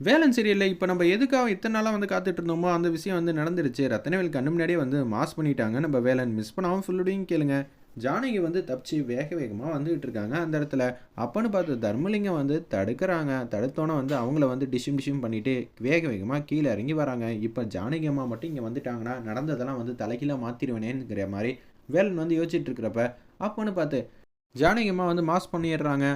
வேலன் சீரியலில் இப்போ நம்ம எதுக்காக இத்தனை நாளாக வந்து காத்துட்டு இருந்தோமோ அந்த விஷயம் வந்து நடந்துருச்சு. ரத்தனவேல் கண்ணு முன்னாடியே வந்து மாஸ் பண்ணிட்டாங்க. நம்ம வேலன் மிஸ் பண்ணாமல் ஃபுல்லுடையும் கேளுங்க. ஜானகி வந்து தப்பிச்சு வேக வேகமாக வந்துகிட்டு இருக்காங்க. அந்த இடத்துல அப்பன்னு பார்த்து தர்மலிங்கம் வந்து தடுக்கிறாங்க. தடுத்தோன்னே வந்து அவங்கள வந்து டிஷ்யூம் டிஷ்யூம் பண்ணிவிட்டு வேக வேகமாக கீழே இறங்கி வராங்க. இப்போ ஜானகி அம்மா மட்டும் இங்கே வந்துட்டாங்கன்னா நடந்ததெல்லாம் வந்து தலைக்கீழே மாற்றிடுவேனேங்கிற மாதிரி வேலன் வந்து யோசிச்சுட்டு இருக்கிறப்ப அப்பன்னு பார்த்து ஜானகி அம்மா வந்து மாஸ் பண்ணிடுறாங்க.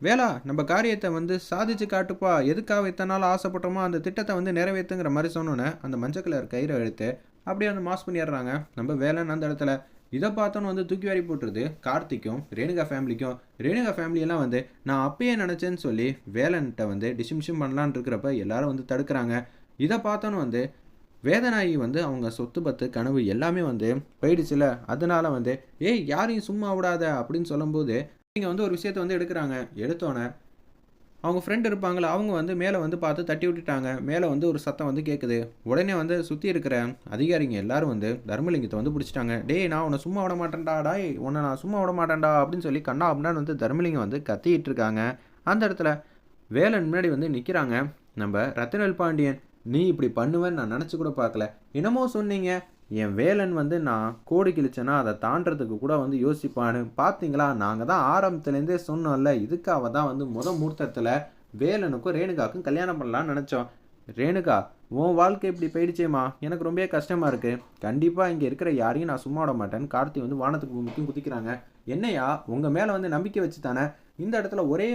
வேளா நம்ம காரியத்தை வந்து சாதிச்சு காட்டுப்பா. எதுக்காக இத்தனை நாள் ஆசைப்பட்டோமோ அந்த திட்டத்தை வந்து நிறைவேற்றுங்கிற மாதிரி சொன்னோன்னே அந்த மஞ்சள் கலர் கயிறை எடுத்து அப்படியே வந்து மாஸ் பண்ணிடுறாங்க. நம்ம வேலைன்னு அந்த இடத்துல. இதை பார்த்தோன்னு வந்து தூக்கி வாரி போட்டுருது. கார்த்திக்கும் ரேணுகா ஃபேமிலிக்கும். ரேணுகா ஃபேமிலியெல்லாம் வந்து நான் அப்பயே நினச்சேன்னு சொல்லி வேலன்கிட்ட வந்து டிஷிமிஷம் பண்ணலான்னு இருக்கிறப்ப எல்லாரும் வந்து தடுக்கிறாங்க. இதை பார்த்தோன்னு வந்து வேதநாயகி வந்து அவங்க சொத்து பத்து கனவு எல்லாமே வந்து போயிடுச்சுல. அதனால வந்து ஏய் யாரையும் சும்மா விடாத அப்படின்னு சொல்லும்போது இங்கே வந்து ஒரு விஷயத்தை வந்து எடுக்கிறாங்க எடுத்தோன்னே அவங்க ஃப்ரெண்ட் இருப்பாங்களே அவங்க வந்து மேலே வந்து பார்த்து தட்டி விட்டுட்டாங்க மேலே வந்து ஒரு சத்தம் வந்து கேட்குது உடனே வந்து சுற்றி இருக்கிற அதிகாரிங்க எல்லாரும் வந்து தர்மலிங்கத்தை வந்து பிடிச்சிட்டாங்க. டேய் நான் உன்னை சும்மா விட மாட்டேன்டா டாய் உன்னை நான் சும்மா விட மாட்டேன்டா அப்படின்னு சொல்லி கண்ணா அப்படின்னு வந்து தர்மலிங்கம் வந்து கத்திக்கிட்டு இருக்காங்க. அந்த இடத்துல வேலன் முன்னாடி வந்து நிற்கிறாங்க நம்ம ரத்தினல் பாண்டியன் நீ இப்படி பண்ணுவேன்னு நான் நினச்சி கூட பார்க்கல. என்னமோ சொன்னீங்க. என் வேலன் வந்து நான் கோடி கிழிச்சேன்னா அதை தாண்டறதுக்கு கூட வந்து யோசிப்பான்னு பார்த்தீங்களா நாங்கள் தான் ஆரம்பத்துலேருந்தே சொன்னோம்ல இதுக்காக தான் வந்து முத முகூர்த்தத்தில் வேலனுக்கும் ரேணுகாவுக்கும் கல்யாணம் பண்ணலாம்னு நினச்சோம். ரேணுகா உன் வாழ்க்கை இப்படி போயிடுச்சேம்மா? எனக்கு ரொம்பவே கஷ்டமாக இருக்குது கண்டிப்பாக இங்கே இருக்கிற யாரையும் நான் சும்மா விட மாட்டேன்னு கார்த்தி வந்து வானத்துக்கு பூமிக்கும் குதிக்கிறாங்க. என்னையா உங்கள் மேலே வந்து நம்பிக்கை வச்சு தானே இந்த இடத்துல ஒரே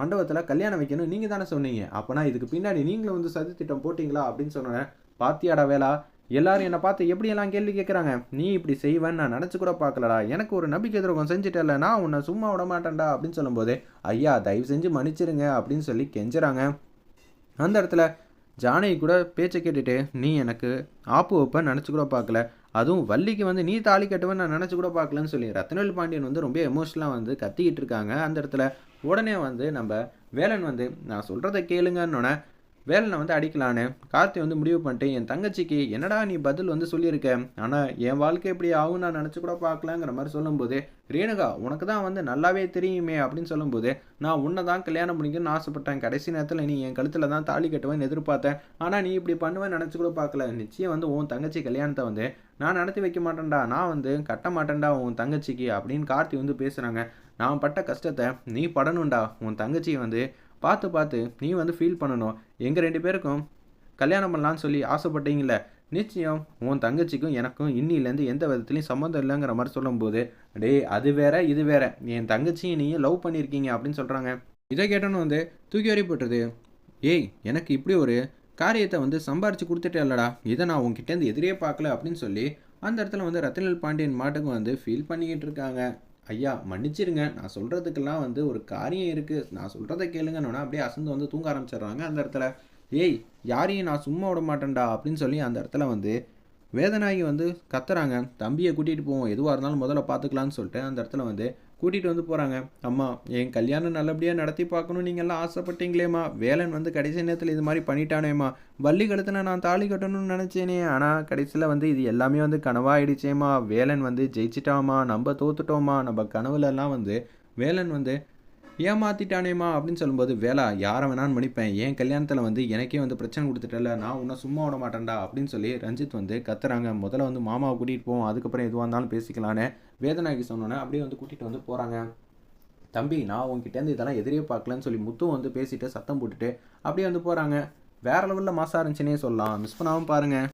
மண்டபத்தில் கல்யாணம் வைக்கணும் நீங்கள் தானே சொன்னீங்க. அப்போனா இதுக்கு பின்னாடி நீங்களும் வந்து சதி திட்டம் போட்டிங்களா அப்படின்னு சொன்னேன். பாத்தியாடா வேலா எல்லாரும் என்னை பார்த்து எப்படியெல்லாம் கேள்வி கேட்குறாங்க நீ இப்படி செய்வேன்னு நான் நினச்சி கூட பார்க்கலடா. எனக்கு ஒரு நம்பிக்கை துரோகம் செஞ்சுட்டல நான் உன்னை சும்மா விட மாட்டேன்டா அப்படின்னு சொல்லும்போது ஐயா தயவு செஞ்சு மன்னிச்சிருங்க அப்படின்னு சொல்லி கெஞ்சுறாங்க. அந்த இடத்துல ஜானகி கூட பேச்சை கேட்டுட்டு நீ எனக்கு ஆப்பு வைப்ப நினச்சி கூட பார்க்கல. அதுவும் வள்ளிக்கு வந்து நீ தாலி கட்டுவேன்னு நான் நினச்சி கூட பார்க்கலன்னு சொல்லி ரத்னவேல் பாண்டியன் வந்து ரொம்ப எமோஷனலாக வந்து கத்திக்கிட்டு இருக்காங்க. அந்த இடத்துல உடனே வந்து நம்ம வேலன் வந்து நான் சொல்கிறத கேளுங்கன்னொன்னே வேலனை வந்து அடிக்கலான்னு கார்த்தி வந்து முடிவு பண்ணிட்டு என் தங்கச்சிக்கு என்னடா நீ பதில் வந்து சொல்லியிருக்க? ஆனால் என் வாழ்க்கை எப்படி ஆகும் நான் நினச்சி கூட பார்க்கலாங்கிற மாதிரி சொல்லும்போது ரேணுகா உனக்கு தான் வந்து நல்லாவே தெரியுமே அப்படின்னு சொல்லும்போது நான் உன்னை தான் கல்யாணம் பண்ணிக்கணும்னு ஆசைப்பட்டேன். கடைசி நேரத்தில் நீ என் கழுத்தில் தான் தாலி கட்டுவேன்னு எதிர்பார்த்தேன். ஆனால் நீ இப்படி பண்ணுவேன்னு நினச்சி கூட பார்க்கல. நிச்சயம் வந்து உன் தங்கச்சி கல்யாணத்தை வந்து நான் நடத்தி வைக்க மாட்டேன்டா. நான் வந்து கட்ட மாட்டேன்டா உன் தங்கச்சிக்கு அப்படின்னு கார்த்தி வந்து பேசுகிறாங்க நான் பட்ட கஷ்டத்தை நீ படணும்டா. உன் தங்கச்சியை வந்து பார்த்து பார்த்து நீ வந்து ஃபீல் பண்ணணும். எங்கள் ரெண்டு பேருக்கும் கல்யாணம் பண்ணலான்னு சொல்லி ஆசைப்பட்டீங்கள நிச்சயம் உன் தங்கச்சிக்கும் எனக்கும் இன்னிலேருந்து எந்த விதத்துலையும் சம்மந்தம் இல்லைங்கிற மாதிரி சொல்லும்போது டேய் அது வேற இது வேற. என் தங்கச்சியும் நீயும் லவ் பண்ணியிருக்கீங்க அப்படின்னு சொல்கிறாங்க இதை கேட்டோன்னு வந்து தூக்கி வரைப்பட்டது ஏய் எனக்கு இப்படி ஒரு காரியத்தை வந்து சம்பாரிச்சு கொடுத்துட்டே இல்லடா இதை நான் உங்ககிட்டேருந்து எதிரே பார்க்கல அப்படின்னு சொல்லி அந்த இடத்துல வந்து ரத்தினல் பாண்டியன் மாட்டுக்கு வந்து ஃபீல் பண்ணிக்கிட்டு இருக்காங்க. ஐயா மன்னிச்சிருங்க. நான் சொல்கிறதுக்கெல்லாம் வந்து ஒரு காரியம் இருக்குது நான் சொல்கிறத கேளுங்கன்னு அப்படியே அசந்து வந்து தூங்க ஆரம்பிச்சிடுறாங்க அந்த இடத்துல. ஏய் யாரையும் நான் சும்மா விட மாட்டேன்டா அப்படின்னு சொல்லி அந்த இடத்துல வந்து வேதனாகி வந்து கத்துறாங்க. தம்பியை கூட்டிகிட்டு போவோம். எதுவாக இருந்தாலும் முதல்ல பார்த்துக்கலான்னு சொல்லிட்டு அந்த இடத்துல வந்து கூட்டிகிட்டு வந்து போகிறாங்க அம்மா என் கல்யாணம் நல்லபடியாக நடத்தி பார்க்கணும் நீங்கள்லாம் ஆசைப்பட்டீங்களேம்மா. வேலன் வந்து கடைசி நேரத்தில் இது மாதிரி பண்ணிட்டானேம்மா. வள்ளி கழுத்துல நான் தாலி கட்டணும்னு நினச்சேனே. ஆனால் கடைசியில் வந்து இது எல்லாமே வந்து கனவாயிடுச்சேம்மா. வேலன் வந்து ஜெயிச்சிட்டாமா நம்ம தோத்துட்டோமா நம்ம கனவுலலாம் வந்து வேலன் வந்து ஏமாத்திட்டானேம்மா அப்படின்னு சொல்லும்போது வேலை யாரை வேணாலும் மன்னிப்பேன். என் கல்யாணத்தில் வந்து எனக்கே வந்து பிரச்சனை கொடுத்துட்டல நான் உன்னை சும்மா விட மாட்டேன்டா. அப்படின்னு சொல்லி ரஞ்சித் வந்து கத்துறாங்க. முதல்ல வந்து மாமாவை கூட்டிகிட்டு போவோம். அதுக்கப்புறம் எதுவாக இருந்தாலும் பேசிக்கலான்னு வேதனாக்கி சொன்னோன்னே அப்படியே வந்து கூட்டிகிட்டு வந்து போகிறாங்க தம்பி நான் உங்ககிட்டேருந்து இதெல்லாம் எதிரே பார்க்கலன்னு சொல்லி முத்தும் வந்து பேசிட்டு சத்தம் போட்டுட்டு அப்படியே வந்து போகிறாங்க வேற லெவலில் மாசா இருந்துச்சுன்னே சொல்லலாம். மிஸ் பண்ணாமல் பாருங்கள்